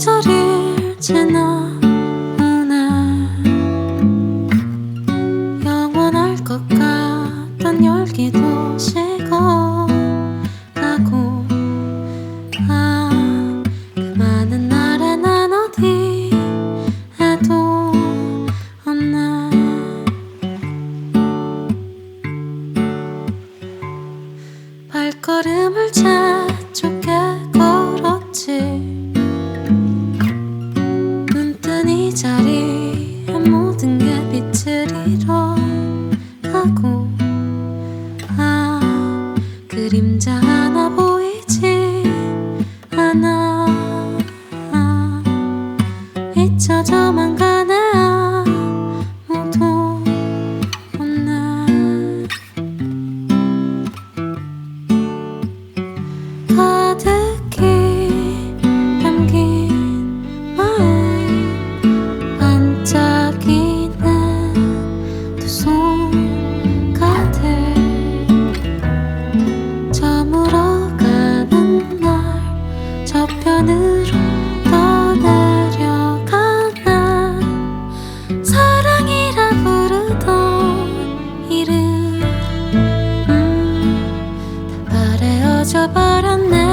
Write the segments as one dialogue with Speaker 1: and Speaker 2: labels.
Speaker 1: 계절을 지나 오늘 영원할 것 같단 열기도 식어 가고 아 그 많은 날에 난 어디에도 없나. 발걸음을 찾 잊혀져만 바래어져 버렸네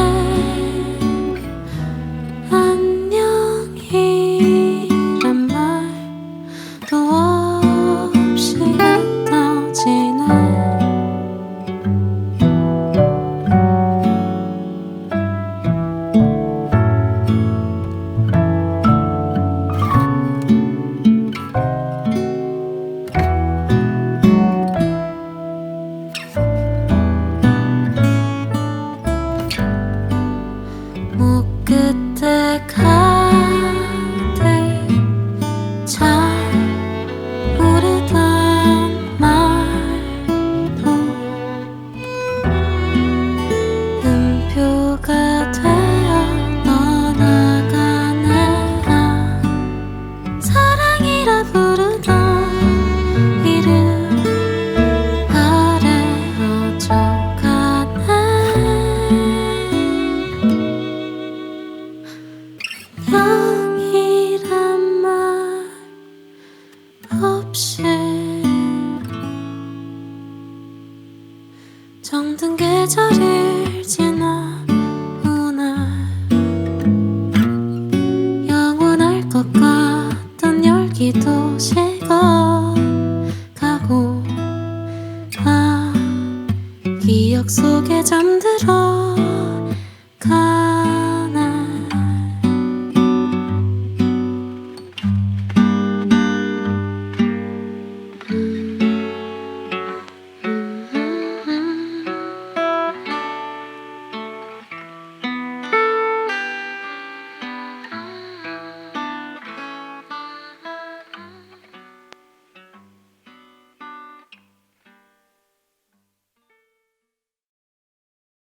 Speaker 1: ketika 없이 정든 계절을 지나 오늘 영원할 것 같던 열기도 식어 가고 아 기억 속에 잠들어